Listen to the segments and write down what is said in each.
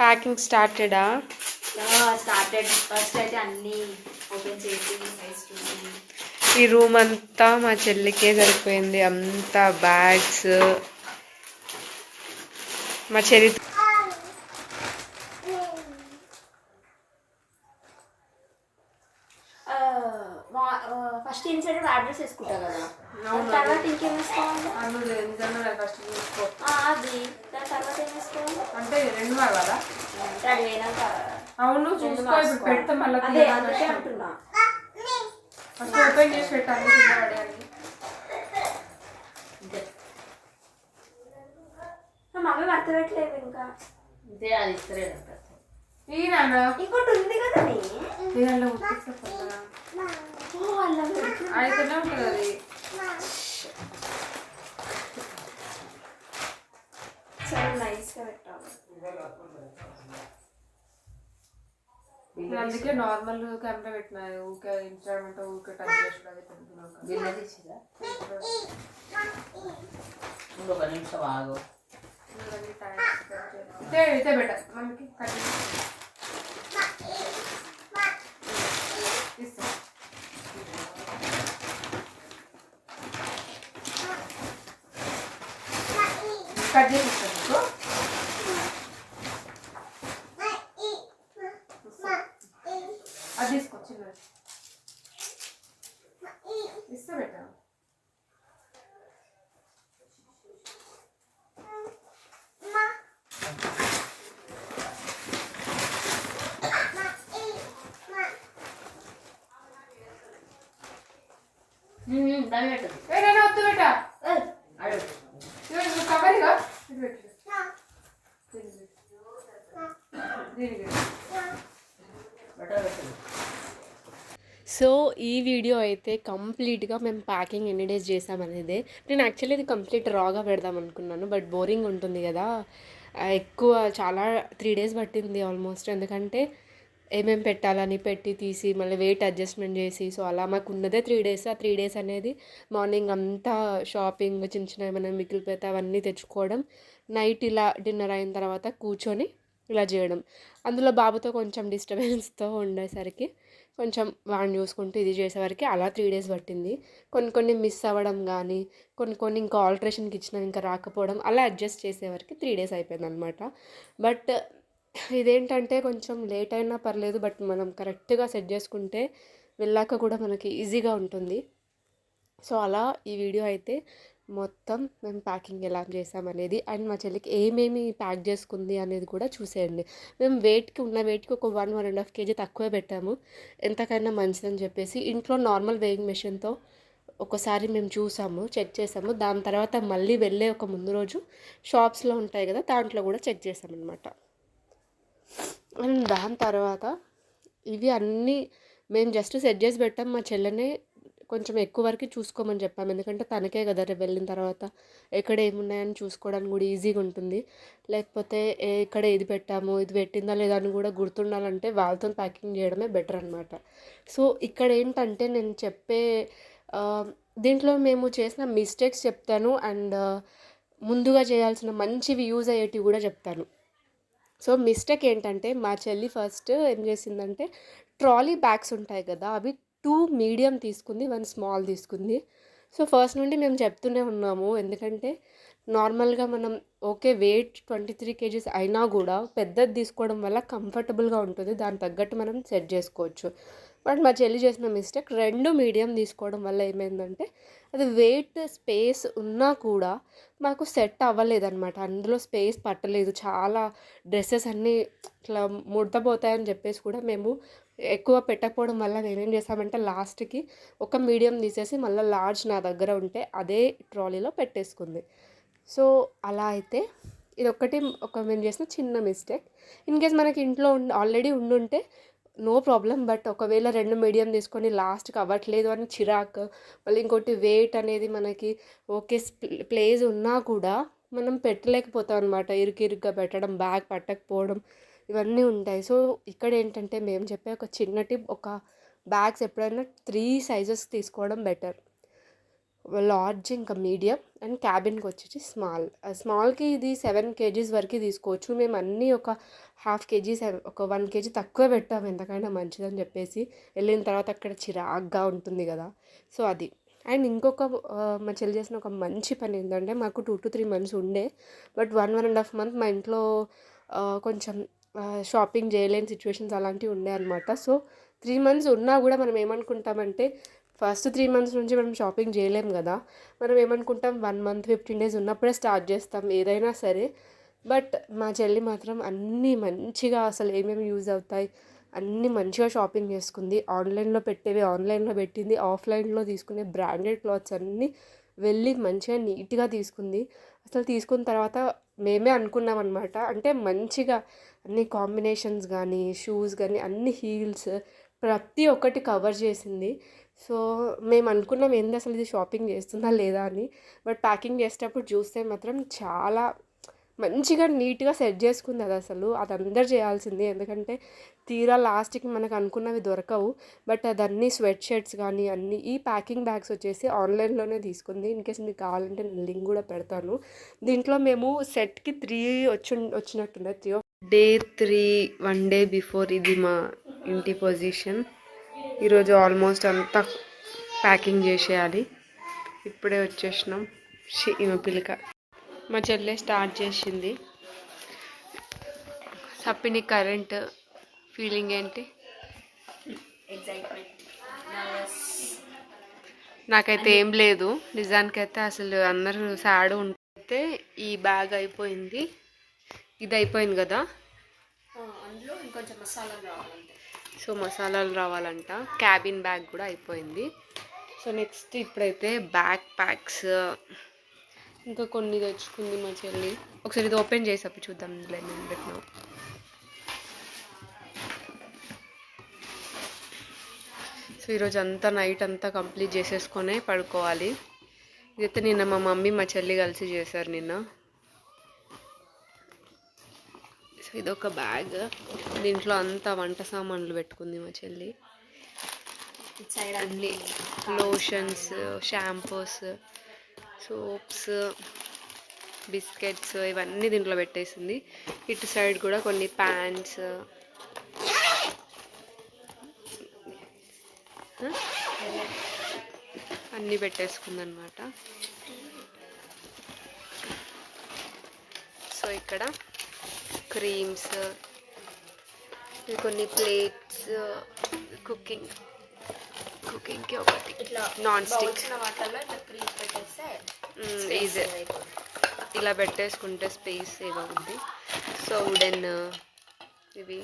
Packing స్టార్టెడా started first అయితే అన్ని open చేసి సైజ్ చూసి. ఈ రూమ్ అంతా మా చెల్లికే సరిపోయింది. అంతా బ్యాగ్స్ మా చెల్లి ఫస్ట్ ఇన్సైడ్ అడ్రస్ వేసుకుంటా కదా. తర్వాత ఇంకేం వేసుకోవాలి? ఫస్ట్ చూసుకో ఆ, అది. దాని తర్వాత ఏం వేసుకోవాలి? అంటే రెండు కదా? రెడీ అయినాక అవును చూసుకో ఇప్పుడు మార్చుకోవాలి. పెడితే మళ్ళీ అదే అందుకే అంటున్నా. ఫస్ట్ ఓపెన్ చేసి పెట్టాలి. మమ్మీ భర్త పెట్టలేదు ఇంకా. ఇదే అది ఇస్తరే ఈ నాన్న. ఇంకోటి ఉంది కదా అయితేనే ఉంటుంది అది. చాలా నైస్గా పెట్టాలి. నేను అందుకే నార్మల్ కెమెరా పెట్టినా ఊకే ఇన్స్టాగ్రామ్ ఊకే టచ్ చేసి అది పెడుతున్నాను బిల్ల తీసిరా ఇంకొక నిమిషం ఆగు. ఇదే ఇదే బెట మనకి కట్ కట్ చేసి ఇస్తాను నీకు అది తీసుకో చిన్నది ఇస్తా బెట దాని పెట్టదు ఏ నేను వద్దు బెట అడుగు ఇదిగో నువ్వు కవరిగా ఇది పెట్టు దీనికి పెట్టు. దీనికి పెట్టు. బటర్ పెట్టదు సో ఈ వీడియో అయితే కంప్లీట్గా మేము ప్యాకింగ్ ఎన్ని డేస్ చేసామనేదే. నేను యాక్చువల్లీ ఇది కంప్లీట్ రాగా పెడదాం అనుకున్నాను బట్ బోరింగ్ ఉంటుంది కదా. ఎక్కువ చాలా త్రీ డేస్ పట్టింది ఆల్మోస్ట్. ఎందుకంటే ఏమేమి పెట్టాలని పెట్టి తీసి మళ్ళీ వెయిట్ అడ్జస్ట్మెంట్ చేసి సో అలా మాకు ఉన్నదే త్రీ డేస్. ఆ త్రీ డేస్ అనేది మార్నింగ్ అంతా షాపింగ్ చిన్న చిన్న ఏమైనా మిగిలిపోతే అవన్నీ తెచ్చుకోవడం నైట్ ఇలా డిన్నర్ అయిన తర్వాత కూర్చొని ఇలా చేయడం. అందులో బాబుతో కొంచెం డిస్టర్బెన్స్తో ఉండేసరికి కొంచెం వాడిని చూసుకుంటూ ఇది చేసేవరకు అలా త్రీ డేస్ పట్టింది. కొన్ని కొన్ని మిస్ అవ్వడం కానీ కొన్ని కొన్ని ఇంకా ఆల్టరేషన్కి ఇచ్చిన ఇంకా రాకపోవడం అలా అడ్జస్ట్ చేసేవరకు త్రీ డేస్ అయిపోయింది అనమాట బట్ ఇదేంటంటే కొంచెం లేట్ అయినా పర్లేదు బట్ మనం కరెక్ట్గా సెట్ చేసుకుంటే వెళ్ళాక కూడా మనకి ఈజీగా ఉంటుంది. సో అలా ఈ వీడియో అయితే మొత్తం మేము ప్యాకింగ్ ఎలా చేసామనేది అండ్ మా చెల్లికి ఏమేమి ప్యాక్ చేసుకుంది అనేది కూడా చూసేయండి. మేము వెయిట్కి ఉన్న వెయిట్కి ఒక one one and half KG తక్కువే పెట్టాము. ఎంతకైనా మంచిదని చెప్పేసి ఇంట్లో నార్మల్ వేయింగ్ మెషిన్తో ఒకసారి మేము చూసాము చెక్ చేసాము. దాని తర్వాత మళ్ళీ వెళ్ళే ఒక ముందు రోజు షాప్స్లో ఉంటాయి కదా దాంట్లో కూడా చెక్ చేసామన్నమాట. అండ్ దాని తర్వాత ఇవి అన్నీ మేము జస్ట్ సెట్ చేసి పెట్టాం. మా చెల్లెనే కొంచెం ఎక్కువ వరకు చూసుకోమని చెప్పాము ఎందుకంటే తనకే కదా రేపు వెళ్ళిన తర్వాత ఎక్కడ ఏమున్నాయని చూసుకోవడానికి కూడా ఈజీగా ఉంటుంది. లేకపోతే ఇక్కడ ఇది పెట్టాము ఇది పెట్టిందా లేదా అని కూడా గుర్తుండాలంటే వాళ్ళతో ప్యాకింగ్ చేయడమే బెటర్ అనమాట సో ఇక్కడ ఏంటంటే నేను చెప్పే దీంట్లో మేము చేసిన మిస్టేక్స్ చెప్తాను. అండ్ ముందుగా చేయాల్సిన మంచివి యూజ్ అయ్యేటివి కూడా చెప్తాను. సో మిస్టేక్ ఏంటంటే మా చెల్లి ఫస్ట్ ఏం చేసిందంటే ట్రాలీ బ్యాగ్స్ ఉంటాయి కదా అవి టూ మీడియం తీసుకుంది వన్ స్మాల్ తీసుకుంది. సో ఫస్ట్ నుండి మేము చెప్తూనే ఉన్నాము. ఎందుకంటే నార్మల్గా మనం okay weight twenty three KGs అయినా కూడా పెద్దది తీసుకోవడం వల్ల కంఫర్టబుల్గా ఉంటుంది. దాని తగ్గట్టు మనం సెట్ చేసుకోవచ్చు. బట్ మా చెల్లి చేసిన మిస్టేక్ రెండు మీడియం తీసుకోవడం వల్ల ఏమైందంటే అది వెయిట్ స్పేస్ ఉన్నా కూడా మాకు సెట్ అవ్వలేదన్నమాట. అందులో స్పేస్ పట్టలేదు. చాలా డ్రెస్సెస్ అన్నీ ఇట్లా ముడతపోతాయని చెప్పేసి కూడా మేము ఎక్కువ పెట్టకపోవడం వల్ల నేనేం చేస్తామంటే లాస్ట్కి ఒక మీడియం తీసేసి మళ్ళీ లార్జ్ నా దగ్గర ఉంటే అదే ట్రాలీలో పెట్టేసుకుంది. సో అలా అయితే ఇది ఒక్కటి ఒక మేము చేసిన చిన్న మిస్టేక్. ఇన్ కేస్ మనకి ఇంట్లో ఆల్రెడీ ఉండుంటే నో ప్రాబ్లం బట్ ఒకవేళ రెండు మీడియం తీసుకొని లాస్ట్కి అవ్వట్లేదు అని చిరాకు మళ్ళీ ఇంకోటి వెయిట్ అనేది మనకి ఓకే ప్లేస్ ఉన్నా కూడా మనం పెట్టలేకపోతాం అనమాట ఇరుకు ఇరుగ్గా పెట్టడం బ్యాగ్ పట్టకపోవడం ఇవన్నీ ఉంటాయి. సో ఇక్కడ ఏంటంటే మేము చెప్పే ఒక చిన్న టిప్ ఒక బ్యాగ్స్ ఎప్పుడైనా త్రీ సైజెస్ తీసుకోవడం బెటర్. లార్జ్ ఇంకా మీడియం అండ్ క్యాబిన్కి వచ్చేసి స్మాల్. స్మాల్కి ఇది సెవెన్ కేజీస్ వరకు తీసుకోవచ్చు. మేము అన్నీ ఒక హాఫ్ కేజీ ఒక వన్ కేజీ తక్కువ పెట్టాము. ఎంతకైనా మంచిదని చెప్పేసి వెళ్ళిన తర్వాత అక్కడ చిరాగ్గా ఉంటుంది కదా. సో అది. అండ్ ఇంకొక మా చెల్లి చేసిన ఒక మంచి పని ఏంటంటే మాకు టూ టు త్రీ మంత్స్ ఉండే. But one one and half month మా ఇంట్లో కొంచెం షాపింగ్ చేయలేని సిచ్యువేషన్స్ అలాంటివి ఉండే అనమాట సో త్రీ మంత్స్ ఉన్నా కూడా మనం ఏమనుకుంటామంటే ఫస్ట్ త్రీ మంత్స్ నుంచి మనం షాపింగ్ చేయలేం కదా. మనం ఏమనుకుంటాం వన్ మంత్ ఫిఫ్టీన్ డేస్ ఉన్నప్పుడే స్టార్ట్ చేస్తాం ఏదైనా సరే. బట్ మా చెల్లి మాత్రం అన్నీ మంచిగా అసలు ఏమేమి యూజ్ అవుతాయి అన్నీ మంచిగా షాపింగ్ చేసుకుంది. ఆన్లైన్లో పెట్టేవి ఆన్లైన్లో పెట్టింది ఆఫ్లైన్లో తీసుకునే బ్రాండెడ్ క్లాత్స్ అన్నీ వెళ్ళి మంచిగా నీట్గా తీసుకుంది. అసలు తీసుకున్న తర్వాత మేమే అనుకున్నాం అనమాట అంటే మంచిగా అన్ని కాంబినేషన్స్ కానీ షూస్ కానీ అన్ని హీల్స్ ప్రతి ఒక్కటి కవర్ చేసింది. సో మేము అనుకున్నాం ఏంది అసలు ఇది షాపింగ్ చేస్తుందా లేదా అని. బట్ ప్యాకింగ్ చేసేటప్పుడు చూస్తే మాత్రం చాలా మంచిగా నీట్గా సెట్ చేసుకుంది అది అసలు. అది అందరు చేయాల్సింది. ఎందుకంటే తీరా లాస్ట్కి మనకు అనుకున్నవి దొరకవు. బట్ అదన్నీ స్వెట్ షర్ట్స్ కానీ అన్ని ఈ ప్యాకింగ్ బ్యాగ్స్ వచ్చేసి ఆన్లైన్లోనే తీసుకుంది. ఇన్ కేస్ మీకు కావాలంటే నేను లింక్ కూడా పెడతాను. దీంట్లో మేము సెట్కి త్రీ వచ్చి వచ్చినట్టున్నాయి. Three day three one day before ఇది మా ఇంటి పొజిషన్. ఈరోజు ఆల్మోస్ట్ అంతా ప్యాకింగ్ చేసేయాలి. ఇప్పుడే వచ్చేసినాం. ఈమె పిలక. మా చెల్లె స్టార్ట్ చేసింది. సప్పిని కరెంట్ ఫీలింగ్ ఏంటి? నాకైతే ఏం లేదు. నిజానికైతే అసలు అందరూ సాడ్ ఉంటే ఈ బ్యాగ్ అయిపోయింది. ఇది అయిపోయింది కదా? అందులో ఇంకొంచెం మసాలాలు రావాలంటే. సో మసాలాలు రావాలంట. క్యాబిన్ బ్యాగ్ కూడా అయిపోయింది. సో నెక్స్ట్ ఇప్పుడైతే బ్యాక్ ప్యాక్స్ ఇంకా కొన్ని తెచ్చుకుంది మా చెల్లి. ఒకసారి ఇది ఓపెన్ చేసి అప్పుడు చూద్దాం ఇందులో ఏమేమి పెట్టినాం సో ఈరోజు అంతా నైట్ అంతా కంప్లీట్ చేసేసుకొనే పడుకోవాలి. ఇదైతే నిన్న మా మమ్మీ మా చెల్లి కలిసి చేశారు నిన్న. సో ఇదొక బ్యాగ్. దీంట్లో అంతా వంట సామాన్లు పెట్టుకుంది మా చెల్లి. అన్ని లోషన్స్ షాంపూస్ సోప్స్ బిస్కెట్స్ ఇవన్నీ దీంట్లో పెట్టేసింది. ఇటు సైడ్ కూడా కొన్ని ప్యాంట్స్ అన్నీ పెట్టేసుకుంది అనమాట సో ఇక్కడ క్రీమ్స్ కొన్ని ప్లేట్స్ కుకింగ్ కుకింగ్కి ఒకటి. ఇట్లా నాన్ స్టిక్. పెట్టేస్తే ఈజీ ఇలా పెట్టేసుకుంటే స్పేస్ సేవ్ అవుద్ది. సో వుడెన్ ఇవి.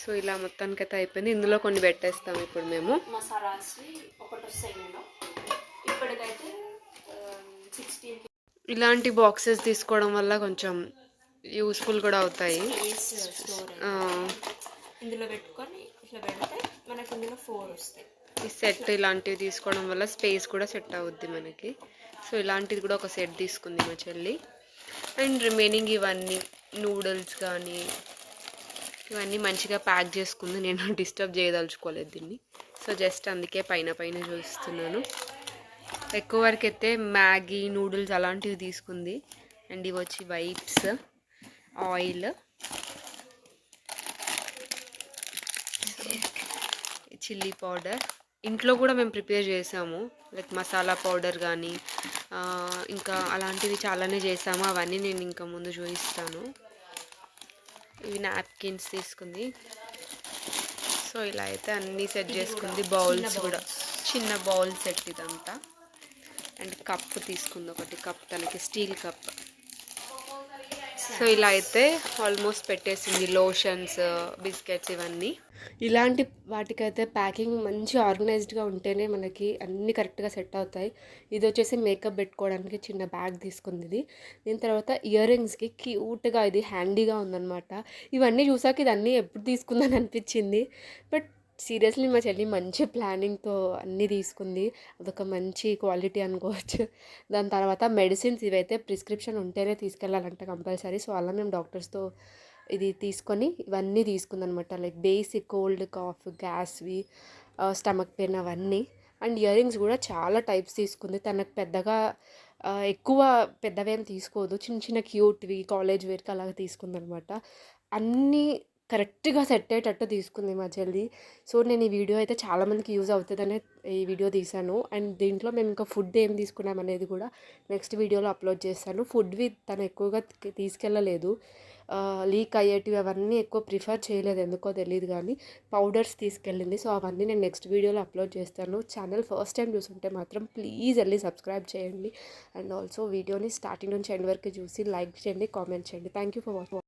సో ఇలా మొత్తానికైతే అయిపోయింది. ఇందులో కొన్ని పెట్టేస్తాం ఇప్పుడు మేము. సిక్స్టీన్ ఇలాంటి బాక్సెస్ తీసుకోవడం వల్ల కొంచెం యూస్ఫుల్ కూడా అవుతాయి. ఇందులో పెట్టుకొని ఇట్లా పెడితే మనకు ఇందులో ఫోర్ వస్తాయి. ఈ సెట్ ఇలాంటివి తీసుకోవడం వల్ల స్పేస్ కూడా సెట్ అవుద్ది మనకి. సో ఇలాంటిది కూడా ఒక సెట్ తీసుకుంది మా చెల్లి. అండ్ రిమైనింగ్ ఇవన్నీ నూడిల్స్ కానీ ఇవన్నీ మంచిగా ప్యాక్ చేసుకుంది. నేను డిస్టర్బ్ చేయదలుచుకోలేదు దీన్ని. సో జస్ట్ అందుకే పైన పైన చూస్తున్నాను. ఎక్కువ వరకు అయితే మ్యాగీ నూడిల్స్ అలాంటివి తీసుకుంది. అండ్ ఇవి వచ్చి వైప్స్ ఆయిల్. Chilli powder. ఇంట్లో కూడా మేము ప్రిపేర్ చేసాము. లైక్ మసాలా పౌడర్ కానీ ఇంకా అలాంటివి చాలానే చేసాము. అవన్నీ నేను ఇంకా ముందు చూపిస్తాను. ఇవి నాప్కిన్స్ తీసుకుంది. సో ఇలా అయితే అన్నీ సెట్ చేసుకుంది. బౌల్స్ కూడా. చిన్న బౌల్ సెట్ ఇదంతా. అండ్ కప్ తీసుకుంది ఒకటి. కప్ తనకి స్టీల్ కప్. సో ఇలా అయితే ఆల్మోస్ట్ పెట్టేసింది. లోషన్స్ బిస్కెట్స్ ఇవన్నీ. ఇలాంటి వాటికైతే ప్యాకింగ్ మంచి ఆర్గనైజ్డ్గా ఉంటేనే మనకి అన్నీ కరెక్ట్గా సెట్ అవుతాయి. ఇది వచ్చేసి మేకప్ పెట్టుకోవడానికి చిన్న బ్యాగ్ తీసుకుంది ఇది దీని తర్వాత ఇయర్ రింగ్స్కి క్యూట్గా ఇది హ్యాండీగా ఉందన్నమాట. ఇవన్నీ చూసాక ఇది అన్నీ ఎప్పుడు తీసుకుందని అనిపించింది. బట్ సీరియస్లీ మా చెల్లి మంచి ప్లానింగ్తో అన్నీ తీసుకుంది. అదొక మంచి క్వాలిటీ అనుకోవచ్చు. దాని తర్వాత మెడిసిన్స్ ఇవైతే ప్రిస్క్రిప్షన్ ఉంటేనే తీసుకెళ్ళాలంట కంపల్సరీ. సో అలా మేము డాక్టర్స్తో ఇది తీసుకొని ఇవన్నీ తీసుకుందనమాట. లైక్ బేసిక్ కోల్డ్ కాఫ్ గ్యాస్వి స్టమక్ పెయిన్ అవన్నీ. అండ్ ఇయర్ రింగ్స్ కూడా చాలా టైప్స్ తీసుకుంది. తనకు పెద్దగా uh, ఎక్కువ పెద్దవేం తీసుకోదు. చిన్న చిన్న క్యూట్వి కాలేజ్ వేర్కి అలాగ తీసుకుందనమాట. అన్నీ కరెక్ట్గా సెట్ అయ్యేటట్టు తీసుకుంది మా చెల్లి. సో నేను ఈ వీడియో అయితే చాలామందికి యూజ్ అవుతుందనే ఈ వీడియో తీశాను. అండ్ దీంట్లో మేము ఇంకా ఫుడ్ ఏం తీసుకున్నాం అనేది కూడా నెక్స్ట్ వీడియోలో అప్లోడ్ చేస్తాను. ఫుడ్ విత్ తను ఎక్కువగా తీసుకెళ్ళలేదు. లీక్ అయ్యేటివి అవన్నీ ఎక్కువ ప్రిఫర్ చేయలేదు. ఎందుకో తెలియదు కానీ పౌడర్స్ తీసుకెళ్ళింది. సో అవన్నీ నేను నెక్స్ట్ వీడియోలో అప్లోడ్ చేస్తాను. ఛానల్ ఫస్ట్ టైం చూసుంటే మాత్రం ప్లీజ్ వెళ్ళి సబ్స్క్రైబ్ చేయండి. అండ్ ఆల్సో వీడియోని స్టార్టింగ్ నుంచి ఎండ్ వరకు చూసి లైక్ చేయండి కామెంట్ చేయండి. Thank you for watching